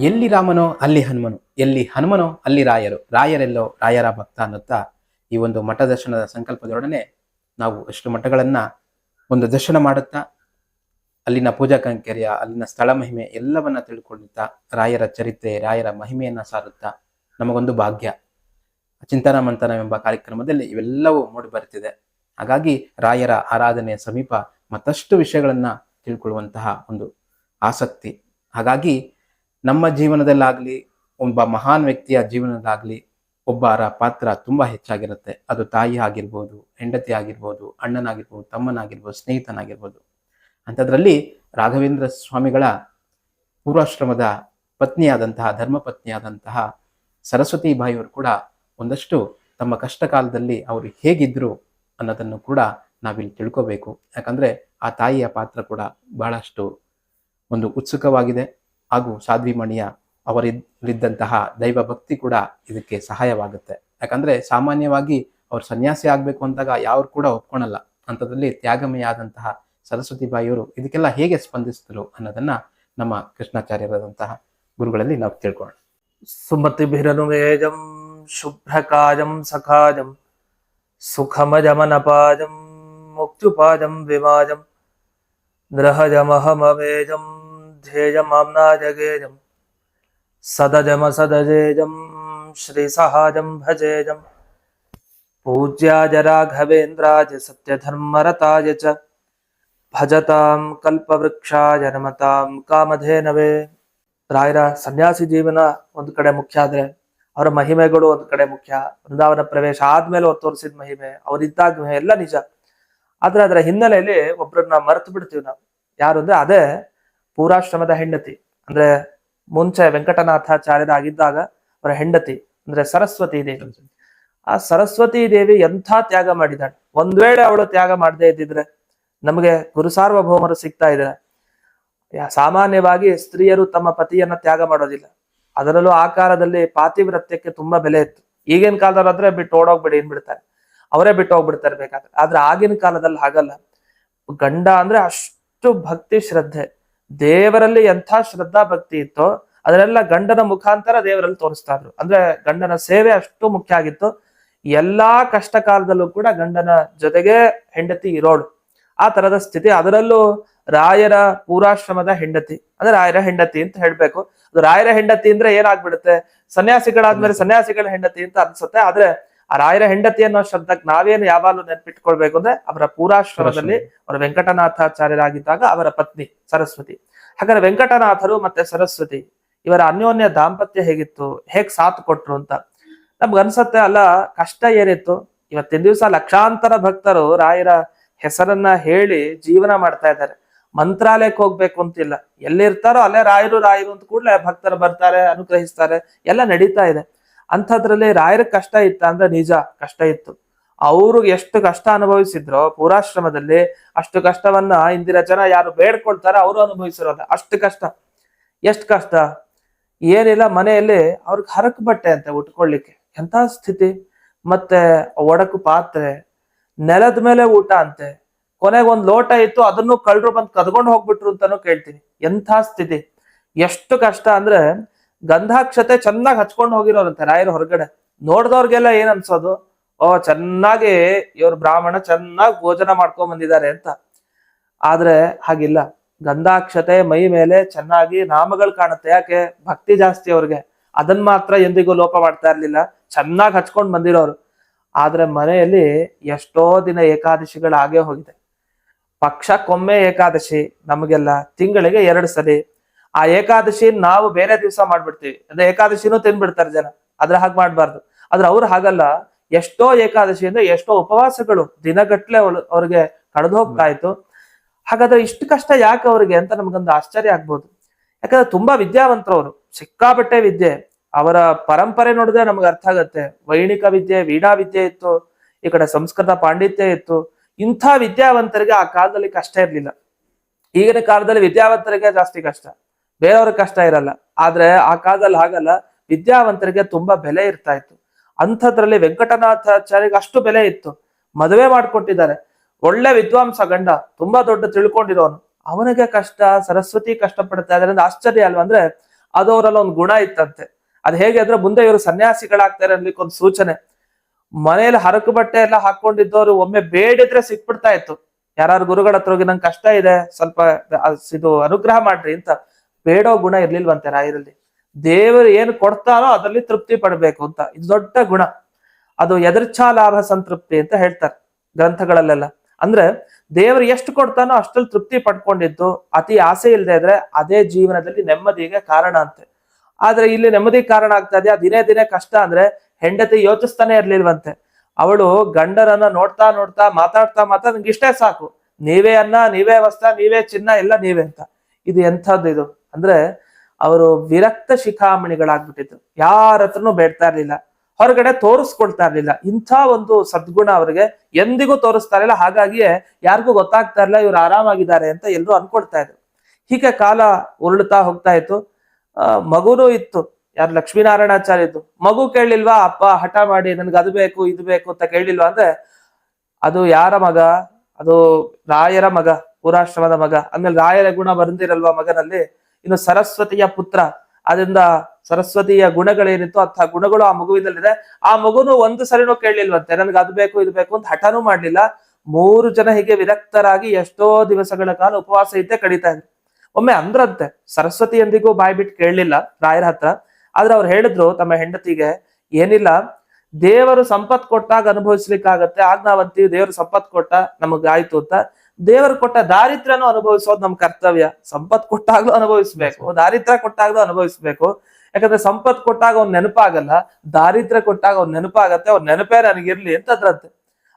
ಎಲ್ಲಿ ರಾಮನೋ ಅಲ್ಲಿ ಹನುಮನು, ಎಲ್ಲಿ ಹನುಮನೋ ಅಲ್ಲಿ ರಾಯರು. ರಾಯರೆಲ್ಲೋ ರಾಯರ ಭಕ್ತ ಅನ್ನುತ್ತಾ ಈ ಒಂದು ಮಠ ದರ್ಶನದ ಸಂಕಲ್ಪದೊಡನೆ ನಾವು ಅಷ್ಟು ಮಠಗಳನ್ನ ಒಂದು ದರ್ಶನ ಮಾಡುತ್ತಾ, ಅಲ್ಲಿನ ಪೂಜಾ ಕೈಂಕರ್ಯ, ಅಲ್ಲಿನ ಸ್ಥಳ ಮಹಿಮೆ ಎಲ್ಲವನ್ನ ತಿಳ್ಕೊಳ್ಳುತ್ತಾ, ರಾಯರ ಚರಿತ್ರೆ, ರಾಯರ ಮಹಿಮೆಯನ್ನ ಸಾರುತ್ತಾ ನಮಗೊಂದು ಭಾಗ್ಯ. ಚಿಂತನ ಮಂಥನ ಎಂಬ ಕಾರ್ಯಕ್ರಮದಲ್ಲಿ ಇವೆಲ್ಲವೂ ಮೂಡಿ ಬರುತ್ತಿದೆ. ಹಾಗಾಗಿ ರಾಯರ ಆರಾಧನೆಯ ಸಮೀಪ ಮತ್ತಷ್ಟು ವಿಷಯಗಳನ್ನ ತಿಳ್ಕೊಳ್ಳುವಂತಹ ಒಂದು ಆಸಕ್ತಿ. ಹಾಗಾಗಿ ನಮ್ಮ ಜೀವನದಲ್ಲಾಗಲಿ, ಒಬ್ಬ ಮಹಾನ್ ವ್ಯಕ್ತಿಯ ಜೀವನದಲ್ಲಾಗ್ಲಿ ಒಬ್ಬರ ಪಾತ್ರ ತುಂಬ ಹೆಚ್ಚಾಗಿರುತ್ತೆ. ಅದು ತಾಯಿ ಆಗಿರ್ಬೋದು, ಹೆಂಡತಿ ಆಗಿರ್ಬೋದು, ಅಣ್ಣನಾಗಿರ್ಬೋದು, ತಮ್ಮನಾಗಿರ್ಬೋದು, ಸ್ನೇಹಿತನಾಗಿರ್ಬೋದು. ಅಂಥದ್ರಲ್ಲಿ ರಾಘವೇಂದ್ರ ಸ್ವಾಮಿಗಳ ಪೂರ್ವಾಶ್ರಮದ ಪತ್ನಿಯಾದಂತಹ ಧರ್ಮಪತ್ನಿಯಾದಂತಹ ಸರಸ್ವತಿ ಬಾಯಿಯವರು ಕೂಡ ಒಂದಷ್ಟು ತಮ್ಮ ಕಷ್ಟ ಕಾಲದಲ್ಲಿ ಅವರು ಹೇಗಿದ್ರು ಅನ್ನೋದನ್ನು ಕೂಡ ನಾವಿಲ್ಲಿ ತಿಳ್ಕೋಬೇಕು. ಯಾಕಂದ್ರೆ ಆ ತಾಯಿಯ ಪಾತ್ರ ಕೂಡ ಬಹಳಷ್ಟು ಒಂದು ಉತ್ಸುಕವಾಗಿದೆ. ಹಾಗೂ ಸಾಧ್ವಿಮಣಿಯ ಅವರಿದ್ದಂತಹ ದೈವ ಭಕ್ತಿ ಕೂಡ ಇದಕ್ಕೆ ಸಹಾಯವಾಗುತ್ತೆ. ಯಾಕಂದ್ರೆ ಸಾಮಾನ್ಯವಾಗಿ ಅವ್ರು ಸನ್ಯಾಸಿ ಆಗ್ಬೇಕು ಅಂದಾಗ ಯಾರು ಕೂಡ ಒಪ್ಕೊಳಲ್ಲ. ಅಂಥದ್ರಲ್ಲಿ ತ್ಯಾಗಮಯ ಆದಂತಹ ಸರಸ್ವತಿ ಬಾಯಿಯವರು ಇದಕ್ಕೆಲ್ಲ ಹೇಗೆ ಸ್ಪಂದಿಸಿದ್ರು ಅನ್ನೋದನ್ನ ನಮ್ಮ ಕೃಷ್ಣಾಚಾರ್ಯರಾದಂತಹ ಗುರುಗಳಲ್ಲಿ ನಾವು ತಿಳ್ಕೊಳ್ಳೋಣ. ವೇಜಂ ಶುಭ್ರಕಾಯಂ ಸಖಾಜಂ, ಸುಖಮಜಮನಪಾಜಂ ಮುಕ್ತುಪಾಜಂ ವಿಮಾಜಂ, ನೃಹಜಮಹಮವೇಜಂ ಧ್ಯೇಯಮಾಮ್ನಾಜಗೇಜಂ ಸದಜಮ ಶ್ರೀ ಶ್ರೀಸಹಾಜಂ ಭಜೇಜಂ ಪೂಜ್ಯಾಜ ರಾಘವೇಂದ್ರಾಜ ಸತ್ಯಧರ್ಮರತಾಯ ಚ ಭಜತಾಂ ಕಲ್ಪವೃಕ್ಷಾಯ ನಮತಾಂ ಕಾಮಧೇನವೇ ರಾಯರ ಸನ್ಯಾಸಿ ಜೀವನ ಒಂದ್ ಕಡೆ ಮುಖ್ಯ ಆದ್ರೆ, ಅವರ ಮಹಿಮೆಗಳು ಒಂದ್ ಕಡೆ ಮುಖ್ಯ. ವೃಂದಾವನ ಪ್ರವೇಶ ಆದ್ಮೇಲೆ ಅವ್ರು ತೋರಿಸಿದ ಮಹಿಮೆ, ಅವ್ರಿದ್ದಾಗ ಎಲ್ಲ ನಿಜ. ಆದ್ರೆ ಅದರ ಹಿನ್ನೆಲೆಯಲ್ಲಿ ಒಬ್ಬರನ್ನ ಮರೆತು ಬಿಡ್ತೀವಿ ನಾವು. ಯಾರು ಅಂದ್ರೆ ಅದೇ ಪೂರಾಶ್ರಮದ ಹೆಂಡತಿ, ಅಂದ್ರೆ ಮುಂಚೆ ವೆಂಕಟನಾಥಾಚಾರ್ಯರಾಗಿದ್ದಾಗ ಅವರ ಹೆಂಡತಿ, ಅಂದ್ರೆ ಸರಸ್ವತಿ ದೇವಿ. ಆ ಸರಸ್ವತಿ ದೇವಿ ಎಂಥ ತ್ಯಾಗ ಮಾಡಿದಾಳೆ ಒಂದ್ ವೇಳೆ ಅವಳು ತ್ಯಾಗ ಮಾಡದೆ ಇದ್ದಿದ್ರೆ ನಮಗೆ ಗುರು ಸಾರ್ವಭೌಮರು ಸಿಗ್ತಾ ಇದ್ದಾರೆ. ಸಾಮಾನ್ಯವಾಗಿ ಸ್ತ್ರೀಯರು ತಮ್ಮ ಪತಿಯನ್ನ ತ್ಯಾಗ ಮಾಡೋದಿಲ್ಲ. ಅದರಲ್ಲೂ ಆಕಾರದಲ್ಲಿ ಪಾತಿವ್ರತ್ಯಕ್ಕೆ ತುಂಬಾ ಬೆಲೆ ಇತ್ತು. ಈಗಿನ ಕಾಲದಲ್ಲಾದ್ರೆ ಬಿಟ್ಟು ಓಡೋಗ್ಬಿಡಿ ಏನ್ಬಿಡ್ತಾರೆ ಅವರೇ ಬಿಟ್ಟು ಹೋಗ್ಬಿಡ್ತಾರೆ ಬೇಕಾದ್ರೆ. ಆದ್ರೆ ಆಗಿನ ಕಾಲದಲ್ಲಿ ಹಾಗಲ್ಲ. ಗಂಡ ಅಂದ್ರೆ ಅಷ್ಟು ಭಕ್ತಿ ಶ್ರದ್ಧೆ. ದೇವರಲ್ಲಿ ಎಂಥ ಶ್ರದ್ಧಾ ಭಕ್ತಿ ಇತ್ತೋ ಅದನ್ನೆಲ್ಲ ಗಂಡನ ಮುಖಾಂತರ ದೇವರಲ್ಲಿ ತೋರಿಸ್ತಾ ಇದ್ರು. ಅಂದ್ರೆ ಗಂಡನ ಸೇವೆ ಅಷ್ಟು ಮುಖ್ಯ ಆಗಿತ್ತು. ಎಲ್ಲಾ ಕಷ್ಟ ಕಾಲದಲ್ಲೂ ಕೂಡ ಗಂಡನ ಜೊತೆಗೆ ಹೆಂಡತಿ ಇರೋಳು. ಆ ತರದ ಸ್ಥಿತಿ ಅದರಲ್ಲೂ ರಾಯರ ಪೂರಾಶ್ರಮದ ಹೆಂಡತಿ. ಅಂದ್ರೆ ರಾಯರ ಹೆಂಡತಿ ಅಂತ ಹೇಳ್ಬೇಕು. ಅದು ರಾಯರ ಹೆಂಡತಿ ಅಂದ್ರೆ ಏನಾಗ್ಬಿಡುತ್ತೆ? ಸನ್ಯಾಸಿಗಳಾದ್ಮೇಲೆ ಸನ್ಯಾಸಿಗಳ ಹೆಂಡತಿ ಅಂತ ಅನ್ಸುತ್ತೆ. ಆದ್ರೆ ಆ ರಾಯರ ಹೆಂಡತಿ ಅನ್ನೋ ಶಬ್ದಕ್ಕೆ ನಾವೇನು ಯಾವಾಗಲೂ ನೆನಪಿಟ್ಕೊಳ್ಬೇಕು ಅಂದ್ರೆ ಅವರ ಪೂರಾಶ್ರಮದಲ್ಲಿ ಅವರ ವೆಂಕಟನಾಥಾಚಾರ್ಯರಾಗಿದ್ದಾಗ ಅವರ ಪತ್ನಿ ಸರಸ್ವತಿ. ಹಾಗಾದ್ರೆ ವೆಂಕಟನಾಥರು ಮತ್ತೆ ಸರಸ್ವತಿ ಇವರ ಅನ್ಯೋನ್ಯ ದಾಂಪತ್ಯ ಹೇಗಿತ್ತು ಹೇಗ್ ಸಾಥ್ ಕೊಟ್ರು ಅಂತ. ನಮ್ಗ ಅನ್ಸತ್ತೆ ಅಲ್ಲ ಕಷ್ಟ ಏನಿತ್ತು ಇವತ್ತಿನ ದಿವಸ ಲಕ್ಷಾಂತರ ಭಕ್ತರು ರಾಯರ ಹೆಸರನ್ನ ಹೇಳಿ ಜೀವನ ಮಾಡ್ತಾ ಇದ್ದಾರೆ. ಮಂತ್ರಾಲಯಕ್ಕೆ ಹೋಗ್ಬೇಕು ಅಂತಿಲ್ಲ. ಎಲ್ಲಿರ್ತಾರೋ ಅಲ್ಲೇ ರಾಯರು ರಾಯರು ಅಂತ ಕೂಡಲೇ ಭಕ್ತರು ಬರ್ತಾರೆ ಅನುಗ್ರಹಿಸ್ತಾರೆ ಎಲ್ಲ ನಡೀತಾ ಇದೆ. ಅಂಥದ್ರಲ್ಲಿ ರಾಯರ ಕಷ್ಟ ಇತ್ತ ಅಂದ್ರೆ ನಿಜ ಕಷ್ಟ ಇತ್ತು. ಅವರು ಎಷ್ಟು ಕಷ್ಟ ಅನುಭವಿಸಿದ್ರೋ ಪೂರಾಶ್ರಮದಲ್ಲಿ ಅಷ್ಟು ಕಷ್ಟವನ್ನ ಇಂದಿನ ಜನ ಯಾರು ಬೇಡ್ಕೊಳ್ತಾರೋ ಅವರು ಅನುಭವಿಸಿರೋದ ಅಷ್ಟು ಕಷ್ಟ. ಎಷ್ಟು ಕಷ್ಟ? ಏನಿಲ್ಲ ಮನೆಯಲ್ಲಿ ಅವ್ರಿಗೆ ಹರಕು ಬಟ್ಟೆ ಅಂತೆ ಉಟ್ಕೊಳ್ಳಿಕ್ಕೆ. ಎಂತ ಸ್ಥಿತಿ? ಮತ್ತೆ ಒಡಕು ಪಾತ್ರೆ, ನೆಲದ ಮೇಲೆ ಊಟ ಅಂತೆ. ಕೊನೆಗೆ ಒಂದ್ ಲೋಟ ಇತ್ತು, ಅದನ್ನು ಕಳ್ರು ಬಂದು ಕದ್ಕೊಂಡು ಹೋಗ್ಬಿಟ್ರು ಅಂತಾನು ಕೇಳ್ತೀನಿ. ಎಂಥ ಸ್ಥಿತಿ? ಎಷ್ಟು ಕಷ್ಟ ಅಂದ್ರೆ ಗಂಧಾಕ್ಷತೆ ಚೆನ್ನಾಗಿ ಹಚ್ಕೊಂಡು ಹೋಗಿರೋರಂತೆ ರಾಯರ ಹೊರಗಡೆ. ನೋಡ್ದವ್ರಿಗೆಲ್ಲ ಏನ್ ಅನ್ಸೋದು? ಓ, ಚೆನ್ನಾಗಿ ಇವ್ರ ಬ್ರಾಹ್ಮಣ ಚೆನ್ನಾಗಿ ಭೋಜನ ಮಾಡ್ಕೊಂಡ್ ಬಂದಿದ್ದಾರೆ ಅಂತ. ಆದ್ರೆ ಹಾಗಿಲ್ಲ. ಗಂಧಾಕ್ಷತೆ ಮೈ ಮೇಲೆ ಚೆನ್ನಾಗಿ ನಾಮಗಳು ಕಾಣುತ್ತೆ. ಯಾಕೆ? ಭಕ್ತಿ ಜಾಸ್ತಿ ಅವ್ರಿಗೆ. ಅದನ್ ಮಾತ್ರ ಎಂದಿಗೂ ಲೋಪ ಮಾಡ್ತಾ ಇರ್ಲಿಲ್ಲ. ಚೆನ್ನಾಗಿ ಹಚ್ಕೊಂಡ್ ಬಂದಿರೋರು. ಆದ್ರೆ ಮನೆಯಲ್ಲಿ ಎಷ್ಟೋ ದಿನ ಏಕಾದಶಿಗಳು ಆಗೇ ಹೋಗಿದೆ. ಪಕ್ಷಕ್ಕೊಮ್ಮೆ ಏಕಾದಶಿ ನಮಗೆಲ್ಲ ತಿಂಗಳಿಗೆ ಎರಡು ಸಲಿ. ಆ ಏಕಾದಶಿ ನಾವು ಬೇರೆ ದಿವಸ ಮಾಡ್ಬಿಡ್ತೀವಿ. ಅಂದ್ರೆ ಏಕಾದಶಿನೂ ತಿನ್ಬಿಡ್ತಾರೆ ಜನ. ಅದ್ರ ಹಾಗೆ ಮಾಡ್ಬಾರ್ದು. ಆದ್ರೆ ಅವ್ರು ಹಾಗಲ್ಲ. ಎಷ್ಟೋ ಏಕಾದಶಿ ಅಂದ್ರೆ ಎಷ್ಟೋ ಉಪವಾಸಗಳು ದಿನಗಟ್ಲೆ ಅವ್ರಿಗೆ ಕಳೆದು ಹೋಗ್ತಾ ಇತ್ತು. ಹಾಗಾದ್ರೆ ಇಷ್ಟು ಕಷ್ಟ ಯಾಕೆ ಅವ್ರಿಗೆ ಅಂತ ನಮ್ಗೊಂದು ಆಶ್ಚರ್ಯ ಆಗ್ಬೋದು. ಯಾಕಂದ್ರೆ ತುಂಬಾ ವಿದ್ಯಾವಂತರು ಅವರು ಸಿಕ್ಕಾಪಟ್ಟೆ ವಿದ್ಯೆ. ಅವರ ಪರಂಪರೆ ನೋಡಿದ್ರೆ ನಮ್ಗೆ ಅರ್ಥ ಆಗತ್ತೆ. ವೈಣಿಕ ವಿದ್ಯೆ, ವೀಣಾ ವಿದ್ಯೆ ಇತ್ತು. ಈ ಕಡೆ ಸಂಸ್ಕೃತ ಪಾಂಡಿತ್ಯ ಇತ್ತು. ಇಂಥ ವಿದ್ಯಾವಂತರಿಗೆ ಆ ಕಾಲದಲ್ಲಿ ಕಷ್ಟ ಇರ್ಲಿಲ್ಲ. ಈಗಿನ ಕಾಲದಲ್ಲಿ ವಿದ್ಯಾವಂತರಿಗೆ ಜಾಸ್ತಿ ಕಷ್ಟ. ಬೇರೆಯವ್ರಿಗೆ ಕಷ್ಟ ಇರಲ್ಲ. ಆದ್ರೆ ಆ ಕಾಲದಲ್ಲಿ ಹಾಗಲ್ಲ. ವಿದ್ಯಾವಂತರಿಗೆ ತುಂಬಾ ಬೆಲೆ ಇರ್ತಾ ಇತ್ತು. ಅಂಥದ್ರಲ್ಲಿ ವೆಂಕಟನಾಥಾಚಾರ್ಯಗೆ ಅಷ್ಟು ಬೆಲೆ ಇತ್ತು. ಮದುವೆ ಮಾಡ್ಕೊಟ್ಟಿದ್ದಾರೆ. ಒಳ್ಳೆ ವಿದ್ವಾಂಸ ಗಂಡ, ತುಂಬಾ ದೊಡ್ಡ ತಿಳ್ಕೊಂಡಿರೋನು. ಅವನಿಗೆ ಕಷ್ಟ, ಸರಸ್ವತಿ ಕಷ್ಟ ಪಡ್ತಾ ಅದರಿಂದ ಆಶ್ಚರ್ಯ ಅಲ್ವಾ ಅಂದ್ರೆ ಅದು ಅವರಲ್ಲ ಒಂದು ಗುಣ ಇತ್ತಂತೆ. ಅದ್ ಹೇಗೆ ಅಂದ್ರೆ ಮುಂದೆ ಇವರು ಸನ್ಯಾಸಿಗಳಾಗ್ತಾರೆ ಅನ್ಲಿಕ್ಕೆ ಒಂದು ಸೂಚನೆ. ಮನೆಯಲ್ಲಿ ಹರಕು ಬಟ್ಟೆ ಎಲ್ಲ ಹಾಕೊಂಡಿದ್ದವರು ಒಮ್ಮೆ ಬೇಡಿದ್ರೆ ಸಿಕ್ಬಿಡ್ತಾ ಇತ್ತು. ಯಾರು ಗುರುಗಳ ಹತ್ರ ಹೋಗಿ, ನಂಗೆ ಕಷ್ಟ ಇದೆ, ಸ್ವಲ್ಪ ಇದು ಅನುಗ್ರಹ ಮಾಡ್ರಿ ಅಂತ. ಬೇಡೋ ಗುಣ ಇರ್ಲಿಲ್ವಂತೆ ರಾಯರಲ್ಲಿ. ದೇವರು ಏನು ಕೊಡ್ತಾರೋ ಅದರಲ್ಲಿ ತೃಪ್ತಿ ಪಡ್ಬೇಕು ಅಂತ. ಇದು ದೊಡ್ಡ ಗುಣ. ಅದು ಎದರ್ಛಾ ಲಾಭ ಸಂತೃಪ್ತಿ ಅಂತ ಹೇಳ್ತಾರೆ ಗ್ರಂಥಗಳಲ್ಲೆಲ್ಲ. ಅಂದ್ರೆ ದೇವರು ಎಷ್ಟು ಕೊಡ್ತಾನೋ ಅಷ್ಟಲ್ಲಿ ತೃಪ್ತಿ ಪಡ್ಕೊಂಡಿದ್ದು ಅತಿ ಆಸೆ ಇಲ್ಲದೆ ಇದ್ರೆ ಅದೇ ಜೀವನದಲ್ಲಿ ನೆಮ್ಮದಿಗೆ ಕಾರಣ ಅಂತೆ. ಆದ್ರೆ ಇಲ್ಲಿ ನೆಮ್ಮದಿ ಕಾರಣ ಆಗ್ತಾ ಇದೆಯಾ? ದಿನೇ ದಿನೇ ಕಷ್ಟ ಅಂದ್ರೆ ಹೆಂಡತಿ ಯೋಚಿಸ್ತಾನೆ ಇರ್ಲಿಲ್ವಂತೆ. ಅವಳು ಗಂಡರನ್ನ ನೋಡ್ತಾ ನೋಡ್ತಾ ಮಾತಾಡ್ತಾ ಮಾತಾ ನಿಂಗೆ ಇಷ್ಟೇ ಸಾಕು. ನೀವೇ ಅನ್ನ, ನೀವೇ ವಸ್ತ್ರ, ನೀವೇ ಚಿನ್ನ, ಎಲ್ಲ ನೀವೇ ಅಂತ. ಇದು ಎಂಥದ್ದು ಇದು? ಅಂದ್ರೆ ಅವರು ವಿರಕ್ತ ಶಿಖಾಮಣಿಗಳಾಗ್ಬಿಟ್ಟಿದ್ರು. ಯಾರ ಹತ್ರನೂ ಬೇಡ್ತಾ ಇರ್ಲಿಲ್ಲ. ಹೊರಗಡೆ ತೋರಿಸ್ಕೊಳ್ತಾ ಇರ್ಲಿಲ್ಲ. ಇಂಥ ಒಂದು ಸದ್ಗುಣ ಅವ್ರಿಗೆ ಎಂದಿಗೂ ತೋರಿಸ್ತಾ ಇರಲಿಲ್ಲ. ಹಾಗಾಗಿಯೇ ಯಾರಿಗೂ ಗೊತ್ತಾಗ್ತಾ ಇರಲಿಲ್ಲ ಇವ್ರು ಆರಾಮಾಗಿದ್ದಾರೆ ಅಂತ ಎಲ್ಲರೂ ಅನ್ಕೊಳ್ತಾ ಇದ್ರು. ಹೀಗೆ ಕಾಲ ಉರುಳುತ್ತಾ ಹೋಗ್ತಾ ಇತ್ತು. ಮಗುನೂ ಇತ್ತು. ಯಾರು ಲಕ್ಷ್ಮೀನಾರಾಯಣಾಚಾರ್ಯ ಇದ್ದು ಮಗು ಕೇಳಿಲ್ವಾ, ಅಪ್ಪ, ಹಠ ಮಾಡಿ, ನನ್ಗೆ ಅದು ಬೇಕು, ಇದು ಬೇಕು ಅಂತ ಕೇಳಿಲ್ವಾ ಅಂದ್ರೆ, ಅದು ಯಾರ ಮಗ? ಅದು ರಾಯರ ಮಗ ಪುರಾಶ್ರಮದ ಮಗ. ಆಮೇಲೆ ರಾಯರ ಗುಣ ಬಂದಿರಲ್ವಾ ಮಗನಲ್ಲಿ? ಇನ್ನು ಸರಸ್ವತಿಯ ಪುತ್ರ. ಅದರಿಂದ ಸರಸ್ವತಿಯ ಗುಣಗಳೇನಿತ್ತು ಅಂತಹ ಗುಣಗಳು ಆ ಮಗುವಿನಲ್ಲಿದೆ. ಆ ಮಗುನು ಒಂದು ಸರಿನೂ ಕೇಳಲಿಲ್ವಂತೆ. ನನ್ಗೆ ಅದು ಬೇಕು, ಇದು ಬೇಕು ಅಂತ ಹಠನೂ ಮಾಡ್ಲಿಲ್ಲ. ಮೂರು ಜನ ಹೀಗೆ ವಿರಕ್ತರಾಗಿ ಎಷ್ಟೋ ದಿವಸಗಳ ಕಾಲ ಉಪವಾಸ ಇದ್ದೇ ಕಡಿತಾ ಇದ್ರು. ಒಮ್ಮೆ ಅಂದ್ರಂತೆ, ಸರಸ್ವತಿಯೊಂದಿಗೂ ಬಾಯಿ ಬಿಟ್ಟು ಕೇಳಲಿಲ್ಲ ರಾಯರ ಹತ್ರ. ಆದ್ರೆ ಅವ್ರು ಹೇಳಿದ್ರು ತಮ್ಮ ಹೆಂಡತಿಗೆ, ಏನಿಲ್ಲ, ದೇವರು ಸಂಪತ್ ಕೊಟ್ಟಾಗ ಅನುಭವಿಸ್ಲಿಕ್ಕಾಗತ್ತೆ. ಆಗ ನಾವಂತೀವಿ ದೇವರು ಸಂಪತ್ ಕೊಟ್ಟ ನಮಗಾಯ್ತು ಅಂತ. ದೇವರು ಕೊಟ್ಟ ದಾರಿದ್ರ್ಯನು ಅನುಭವಿಸೋದು ನಮ್ ಕರ್ತವ್ಯ. ಸಂಪತ್ ಕೊಟ್ಟಾಗ್ಲೂ ಅನುಭವಿಸ್ಬೇಕು. ದಾರಿದ್ರ್ಯ ಕೊಟ್ಟಾಗ್ಲೂ ಅನುಭವಿಸ್ಬೇಕು. ಯಾಕಂದ್ರೆ ಸಂಪತ್ ಕೊಟ್ಟಾಗ ಅವ್ನ್ ನೆನಪಾಗಲ್ಲ, ದಾರಿದ್ರ್ಯ ಕೊಟ್ಟಾಗ ಅವ್ನ್ ನೆನಪಾಗತ್ತೆ ಅವ್ರ ನೆನಪೇ ನನಗಿರ್ಲಿ ಅಂತ ಅದ್ರಂತೆ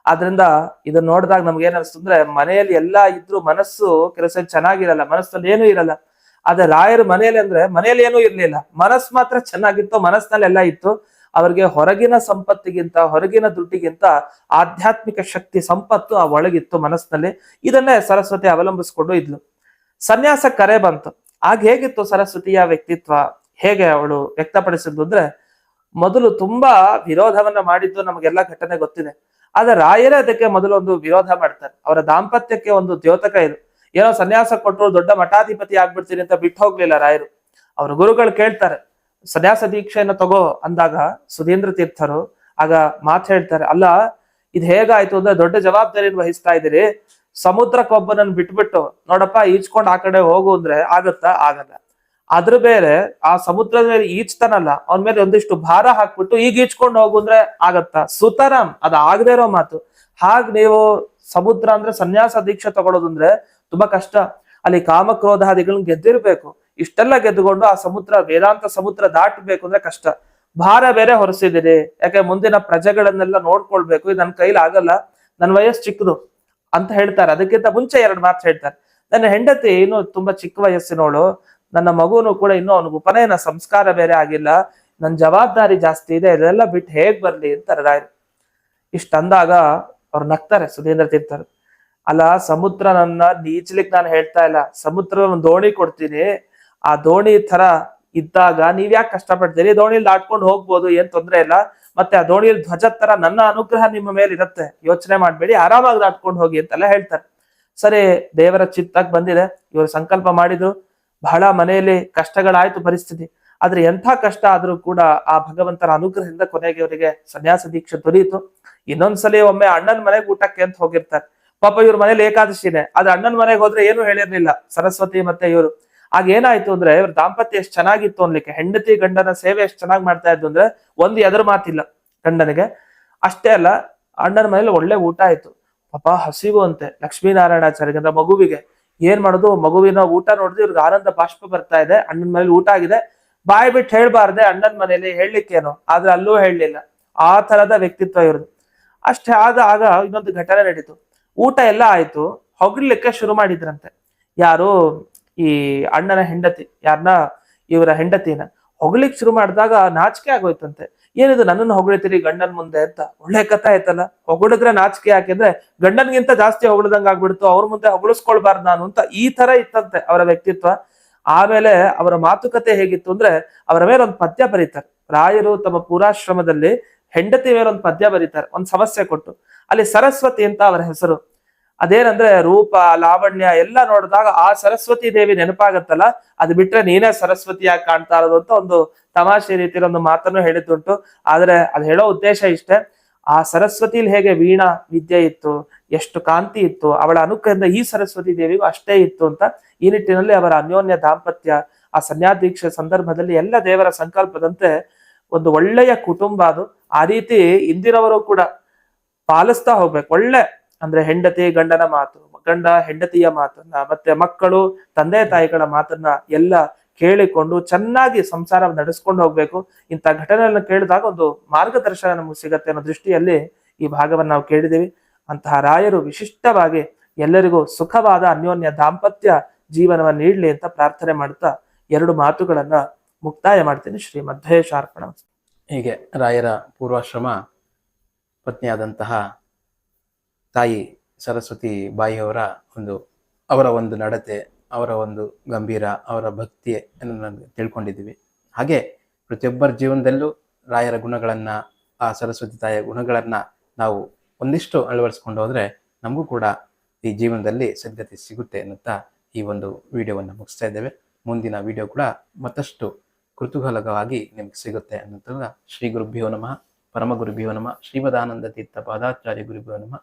ಆದ್ರಿಂದ ಇದನ್ನ ನೋಡಿದಾಗ ನಮ್ಗೆ ಏನ್ ಅನಿಸ್ತು ಅಂದ್ರೆ ಮನೆಯಲ್ಲಿ ಎಲ್ಲಾ ಇದ್ರು ಮನಸ್ಸು ಕೆಲಸ ಚೆನ್ನಾಗಿರಲ್ಲ, ಮನಸ್ಸಲ್ಲಿ ಏನೂ ಇರಲ್ಲ. ಆದ್ರೆ ರಾಯರು ಮನೆಯಲ್ಲಿ ಅಂದ್ರೆ ಮನೆಯಲ್ಲಿ ಏನೂ ಇರ್ಲಿಲ್ಲ. ಮನಸ್ಸು ಮಾತ್ರ ಚೆನ್ನಾಗಿತ್ತು, ಮನಸ್ಸಿನಲ್ಲಿ ಎಲ್ಲ ಇತ್ತು. ಅವ್ರಿಗೆ ಹೊರಗಿನ ಸಂಪತ್ತಿಗಿಂತ, ಹೊರಗಿನ ದುಡ್ಡಿಗಿಂತ ಆಧ್ಯಾತ್ಮಿಕ ಶಕ್ತಿ ಸಂಪತ್ತು ಆ ಒಳಗಿತ್ತು ಮನಸ್ಸಿನಲ್ಲಿ. ಇದನ್ನೇ ಸರಸ್ವತಿ ಅವಲಂಬಿಸ್ಕೊಂಡು ಇದ್ಲು. ಸನ್ಯಾಸ ಕರೆ ಬಂತು. ಆಗ ಹೇಗಿತ್ತು ಸರಸ್ವತಿಯ ವ್ಯಕ್ತಿತ್ವ? ಹೇಗೆ ಅವಳು ವ್ಯಕ್ತಪಡಿಸಿದ್ದು ಅಂದ್ರೆ, ಮೊದಲು ತುಂಬಾ ವಿರೋಧವನ್ನ ಮಾಡಿದ್ದು ನಮಗೆಲ್ಲ ಘಟನೆ ಗೊತ್ತಿದೆ. ಆದ್ರೆ ರಾಯರೇ ಅದಕ್ಕೆ ಮೊದಲು ಒಂದು ವಿರೋಧ ಮಾಡ್ತಾರೆ. ಅವರ ದಾಂಪತ್ಯಕ್ಕೆ ಒಂದು ದ್ಯೋತಕ ಇದು. ಏನೋ ಸನ್ಯಾಸ ಕೊಟ್ಟರು ದೊಡ್ಡ ಮಠಾಧಿಪತಿ ಆಗ್ಬಿಡ್ತೀನಿ ಅಂತ ಬಿಟ್ಟು ಹೋಗ್ಲಿಲ್ಲ ರಾಯರು. ಅವ್ರ ಗುರುಗಳು ಕೇಳ್ತಾರೆ ಸನ್ಯಾಸ ದೀಕ್ಷೆಯನ್ನು ತಗೋ ಅಂದಾಗ ಸುಧೀಂದ್ರ ತೀರ್ಥರು ಆಗ ಮಾತು ಹೇಳ್ತಾರೆ, ಅಲ್ಲ, ಇದು ಹೇಗಾಯ್ತು ಅಂದ್ರೆ ದೊಡ್ಡ ಜವಾಬ್ದಾರಿಯನ್ನು ವಹಿಸ್ತಾ ಇದ್ದೀರಿ. ಸಮುದ್ರಕ್ಕೊಬ್ಬನನ್ನು ಬಿಟ್ಬಿಟ್ಟು ನೋಡಪ್ಪ, ಈಜ್ಕೊಂಡ್ ಆ ಕಡೆ ಹೋಗು ಅಂದ್ರೆ ಆಗತ್ತಾ? ಆಗಲ್ಲ. ಅದ್ರ ಬೇರೆ, ಆ ಸಮುದ್ರದ ಮೇಲೆ ಈಜ್ತಾನಲ್ಲ, ಅವನ ಮೇಲೆ ಒಂದಿಷ್ಟು ಭಾರ ಹಾಕ್ಬಿಟ್ಟು ಈಗ ಈಜ್ಕೊಂಡು ಹೋಗು ಅಂದ್ರೆ ಆಗತ್ತಾ? ಸುತರಾಮ್, ಅದ ಆಗದೆ ಇರೋ ಮಾತು. ಹಾಗ ನೀವು ಸಮುದ್ರ ಅಂದ್ರೆ ಸನ್ಯಾಸ ದೀಕ್ಷೆ ತಗೊಳೋದಂದ್ರೆ ತುಂಬಾ ಕಷ್ಟ. ಅಲ್ಲಿ ಕಾಮಕ್ರೋಧಾದಿಗಳನ್ನ ಗೆದ್ದಿರ್ಬೇಕು. ಇಷ್ಟೆಲ್ಲ ಗೆದ್ದುಕೊಂಡು ಆ ಸಮುದ್ರ, ವೇದಾಂತ ಸಮುದ್ರ ದಾಟಬೇಕು ಅಂದ್ರೆ ಕಷ್ಟ. ಭಾರ ಬೇರೆ ಹೊರಸಿದಿರಿ. ಯಾಕೆ ಮುಂದಿನ ಪ್ರಜೆಗಳನ್ನೆಲ್ಲ ನೋಡ್ಕೊಳ್ಬೇಕು. ಇದು ನನ್ನ ಕೈಲಿ ಆಗಲ್ಲ. ನನ್ನ ವಯಸ್ಸು ಚಿಕ್ಕದು ಅಂತ ಹೇಳ್ತಾರೆ. ಅದಕ್ಕಿಂತ ಮುಂಚೆ ಎರಡು ಮಾತು ಹೇಳ್ತಾರೆ. ನನ್ನ ಹೆಂಡತಿ ಇನ್ನು ತುಂಬಾ ಚಿಕ್ಕ ವಯಸ್ಸಿನವಳು. ನನ್ನ ಮಗುನು ಕೂಡ ಇನ್ನೂ ಅವನಿಗೆ ಉಪನಯನ ಸಂಸ್ಕಾರ ಬೇರೆ ಆಗಿಲ್ಲ. ನನ್ನ ಜವಾಬ್ದಾರಿ ಜಾಸ್ತಿ ಇದೆ. ಇದೆಲ್ಲ ಬಿಟ್ಟು ಹೇಗ್ ಬರ್ಲಿ ಅಂತಾರೆ ರಾಯರು. ಇಷ್ಟಂದಾಗ ಅವ್ರು ನಗ್ತಾರೆ. ಸುಧೀಂದ್ರ ತೀರ್ಥರು ಅಲ್ಲ, ಸಮುದ್ರ ನನ್ನ ನೀಚ್ಲಿಕ್ ನಾನು ಹೇಳ್ತಾ ಇಲ್ಲ. ಸಮುದ್ರ ದೋಣಿ ಕೊಡ್ತೀನಿ. ಆ ದೋಣಿ ತರ ಇದ್ದಾಗ ನೀವ್ ಯಾಕೆ ಕಷ್ಟಪಡ್ತೀರಿ? ದೋಣಿಲಿ ದಾಟ್ಕೊಂಡು ಹೋಗ್ಬೋದು, ಏನ್ ತೊಂದ್ರೆ ಇಲ್ಲ. ಮತ್ತೆ ಆ ದೋಣಿಯಲ್ಲಿ ಧ್ವಜ ತರ ನನ್ನ ಅನುಗ್ರಹ ನಿಮ್ಮ ಮೇಲೆ ಇರುತ್ತೆ. ಯೋಚನೆ ಮಾಡ್ಬೇಡಿ, ಆರಾಮಾಗಿ ದಾಟ್ಕೊಂಡು ಹೋಗಿ ಅಂತೆಲ್ಲ ಹೇಳ್ತಾರೆ. ಸರಿ, ದೇವರ ಚಿತ್ತಾಗ್ ಬಂದಿದೆ. ಇವರು ಸಂಕಲ್ಪ ಮಾಡಿದ್ರು. ಬಹಳ ಮನೆಯಲ್ಲಿ ಕಷ್ಟಗಳಾಯ್ತು ಪರಿಸ್ಥಿತಿ. ಆದ್ರೆ ಎಂಥ ಕಷ್ಟ ಆದ್ರೂ ಕೂಡ ಆ ಭಗವಂತನ ಅನುಗ್ರಹದಿಂದ ಕೊನೆಗೆ ಅವರಿಗೆ ಸನ್ಯಾಸ ದೀಕ್ಷೆ ದೊರೆಯಿತು. ಇನ್ನೊಂದ್ಸಲಿ ಒಮ್ಮೆ ಅಣ್ಣನ ಮನೆಗೆ ಊಟಕ್ಕೆ ಅಂತ ಹೋಗಿರ್ತಾರೆ. ಪಾಪ ಇವ್ರ ಮನೇಲಿ ಏಕಾದಶಿನೇ. ಆದ್ರೆ ಅಣ್ಣನ ಮನೆಗೆ ಹೋದ್ರೆ ಏನು ಹೇಳಿರ್ಲಿಲ್ಲ. ಸರಸ್ವತಿ ಮತ್ತೆ ಇವರು. ಆಗ ಏನಾಯ್ತು ಅಂದ್ರೆ ಇವ್ರ ದಾಂಪತ್ಯ ಎಷ್ಟು ಚೆನ್ನಾಗಿತ್ತು ಅನ್ಲಿಕ್ಕೆ, ಹೆಂಡತಿ ಗಂಡನ ಸೇವೆ ಎಷ್ಟು ಚೆನ್ನಾಗಿ ಮಾಡ್ತಾ ಇದ್ದು ಅಂದ್ರೆ ಒಂದು ಎದ್ರ ಮಾತಿಲ್ಲ ಗಂಡನಿಗೆ. ಅಷ್ಟೇ ಅಲ್ಲ, ಅಣ್ಣನ ಮನೇಲಿ ಒಳ್ಳೆ ಊಟ ಆಯ್ತು. ಪಾಪ ಹಸಿವು ಅಂತೆ ಲಕ್ಷ್ಮೀನಾರಾಯಣಾಚಾರ್ಯ ಅಂದ್ರೆ ಮಗುವಿಗೆ. ಏನ್ ಮಾಡೋದು? ಮಗುವಿನ ಊಟ ನೋಡಿದ್ರೆ ಇವ್ರಿಗೆ ಆನಂದ ಬಾಷ್ಪ ಬರ್ತಾ ಇದೆ. ಅಣ್ಣನ ಮನೇಲಿ ಊಟ ಆಗಿದೆ. ಬಾಯಿ ಬಿಟ್ಟು ಹೇಳ್ಬಾರ್ದೆ ಅಣ್ಣನ ಮನೇಲಿ ಹೇಳಲಿಕ್ಕೇನು, ಆದ್ರೆ ಅಲ್ಲೂ ಹೇಳಲಿಲ್ಲ. ಆ ತರದ ವ್ಯಕ್ತಿತ್ವ ಇವ್ರದ್ದು. ಅಷ್ಟೇ ಆದಾಗ ಇನ್ನೊಂದು ಘಟನೆ ನಡೀತು. ಊಟ ಎಲ್ಲ ಆಯ್ತು. ಹೊಗಳ್ಲಿಕ್ಕೆ ಶುರು ಮಾಡಿದ್ರಂತೆ. ಯಾರು? ಈ ಅಣ್ಣನ ಹೆಂಡತಿ ಯಾರನ್ನ ಇವರ ಹೆಂಡತಿನ. ಹೊಗಳಿಕ್ ಶುರು ಮಾಡಿದಾಗ ನಾಚಿಕೆ ಆಗೋಯ್ತಂತೆ. ಏನಿದು ನನ್ನನ್ನು ಹೊಗಳಿತೀರಿ ಗಂಡನ್ ಮುಂದೆ ಅಂತ. ಒಳ್ಳೆ ಕಥೆ ಆಯ್ತಲ್ಲ. ಹೊಗಳಿದ್ರೆ ನಾಚಿಕೆ ಯಾಕೆಂದ್ರೆ ಗಂಡನ್ಗಿಂತ ಜಾಸ್ತಿ ಹೊಗಳದಂಗ ಆಗ್ಬಿಡ್ತು. ಅವ್ರ ಮುಂದೆ ಹೊಗಳಿಸ್ಕೊಳ್ಬಾರ್ದು ನಾನು ಅಂತ ಈ ತರ ಇತ್ತಂತೆ ಅವರ ವ್ಯಕ್ತಿತ್ವ. ಆಮೇಲೆ ಅವರ ಮಾತುಕತೆ ಹೇಗಿತ್ತು ಅಂದ್ರೆ ಅವರ ಮೇಲೆ ಒಂದು ಪದ್ಯ ಬರೀತಾರೆ. ರಾಯರು ತಮ್ಮ ಪುರಾಶ್ರಮದಲ್ಲಿ ಹೆಂಡತಿ ಮೇಲೆ ಒಂದು ಪದ್ಯ ಬರೀತಾರೆ. ಒಂದು ಸಮಸ್ಯೆ ಕೊಟ್ಟು. ಅಲ್ಲಿ ಸರಸ್ವತಿ ಅಂತ ಅವರ ಹೆಸರು. ಅದೇನಂದ್ರೆ ರೂಪ, ಲಾವಣ್ಯ ಎಲ್ಲ ನೋಡಿದಾಗ ಆ ಸರಸ್ವತಿ ದೇವಿ ನೆನಪಾಗತ್ತಲ್ಲ? ಅದು ಬಿಟ್ರೆ ನೀನೇ ಸರಸ್ವತಿಯಾಗಿ ಕಾಣ್ತಾ ಇರೋದು ಅಂತ ಒಂದು ತಮಾಷೆ ರೀತಿಯ ಒಂದು ಮಾತನ್ನು ಹೇಳಿದ್ದುಂಟು. ಆದ್ರೆ ಅದು ಹೇಳೋ ಉದ್ದೇಶ ಇಷ್ಟೇ. ಆ ಸರಸ್ವತಿಲಿ ಹೇಗೆ ವೀಣಾ ವಿದ್ಯೆ ಇತ್ತು, ಎಷ್ಟು ಕಾಂತಿ ಇತ್ತು, ಅವಳ ಅನುಗ್ರಹದಿಂದ ಈ ಸರಸ್ವತಿ ದೇವಿಗೂ ಅಷ್ಟೇ ಇತ್ತು ಅಂತ ಈ ನಿಟ್ಟಿನಲ್ಲಿ ಅವರ ಅನ್ಯೋನ್ಯ ದಾಂಪತ್ಯ, ಆ ಸನ್ಯಾದೀಕ್ಷೆ ಸಂದರ್ಭದಲ್ಲಿ ಎಲ್ಲ ದೇವರ ಸಂಕಲ್ಪದಂತೆ ಒಂದು ಒಳ್ಳೆಯ ಕುಟುಂಬ ಅದು. ಆ ರೀತಿ ಇಂದಿನವರು ಕೂಡ ಪಾಲಿಸ್ತಾ ಹೋಗ್ಬೇಕು. ಒಳ್ಳೆ ಅಂದ್ರೆ ಹೆಂಡತಿ ಗಂಡನ ಮಾತು, ಗಂಡ ಹೆಂಡತಿಯ ಮಾತನ್ನ, ಮತ್ತೆ ಮಕ್ಕಳು ತಂದೆ ತಾಯಿಗಳ ಮಾತನ್ನ ಎಲ್ಲ ಕೇಳಿಕೊಂಡು ಚೆನ್ನಾಗಿ ಸಂಸಾರ ನಡೆಸ್ಕೊಂಡು ಹೋಗ್ಬೇಕು. ಇಂಥ ಘಟನೆಗಳನ್ನ ಕೇಳಿದಾಗ ಒಂದು ಮಾರ್ಗದರ್ಶನ ನಮಗೆ ಸಿಗತ್ತೆ ಅನ್ನೋ ದೃಷ್ಟಿಯಲ್ಲಿ ಈ ಭಾಗವನ್ನು ನಾವು ಕೇಳಿದ್ದೀವಿ. ಅಂತಹ ರಾಯರು ವಿಶಿಷ್ಟವಾಗಿ ಎಲ್ಲರಿಗೂ ಸುಖವಾದ ಅನ್ಯೋನ್ಯ ದಾಂಪತ್ಯ ಜೀವನವನ್ನು ನೀಡಲಿ ಅಂತ ಪ್ರಾರ್ಥನೆ ಮಾಡ್ತಾ ಎರಡು ಮಾತುಗಳನ್ನ ಮುಕ್ತಾಯ ಮಾಡ್ತೀನಿ. ಶ್ರೀ ಮಧ್ವೇಶಾರ್ಪಣ ಹೀಗೆ ರಾಯರ ಪೂರ್ವಾಶ್ರಮ ಪತ್ನಿಯಾದಂತಹ ತಾಯಿ ಸರಸ್ವತಿ ಬಾಯಿಯವರ ಒಂದು, ಅವರ ಒಂದು ನಡತೆ, ಅವರ ಒಂದು ಗಂಭೀರ, ಅವರ ಭಕ್ತಿ ನಾನು ತಿಳ್ಕೊಂಡಿದ್ದೀವಿ. ಹಾಗೆ ಪ್ರತಿಯೊಬ್ಬರ ಜೀವನದಲ್ಲೂ ರಾಯರ ಗುಣಗಳನ್ನು, ಆ ಸರಸ್ವತಿ ತಾಯಿಯ ಗುಣಗಳನ್ನು ನಾವು ಒಂದಿಷ್ಟು ಅಳವಡಿಸ್ಕೊಂಡು ಹೋದರೆ ನಮಗೂ ಕೂಡ ಈ ಜೀವನದಲ್ಲಿ ಸದ್ಗತಿ ಸಿಗುತ್ತೆ ಅನ್ನುತ್ತಾ ಈ ಒಂದು ವಿಡಿಯೋವನ್ನು ಮುಗಿಸ್ತಾ ಇದ್ದೇವೆ. ಮುಂದಿನ ವಿಡಿಯೋ ಕೂಡ ಮತ್ತಷ್ಟು ಕುತೂಹಲಕವಾಗಿ ನಿಮ್ಗೆ ಸಿಗುತ್ತೆ ಅನ್ನೋದನ್ನ ಶ್ರೀ ಗುರುಭ್ಯೋ ನಮಃ ಪರಮ ಗುರುಭ್ಯೋ ನಮಃ, ಶ್ರೀಮದಾನಂದ ತೀರ್ಥ ಪಾದಾಚಾರ್ಯ ಗುರುಭ್ಯೋ ನಮಃ.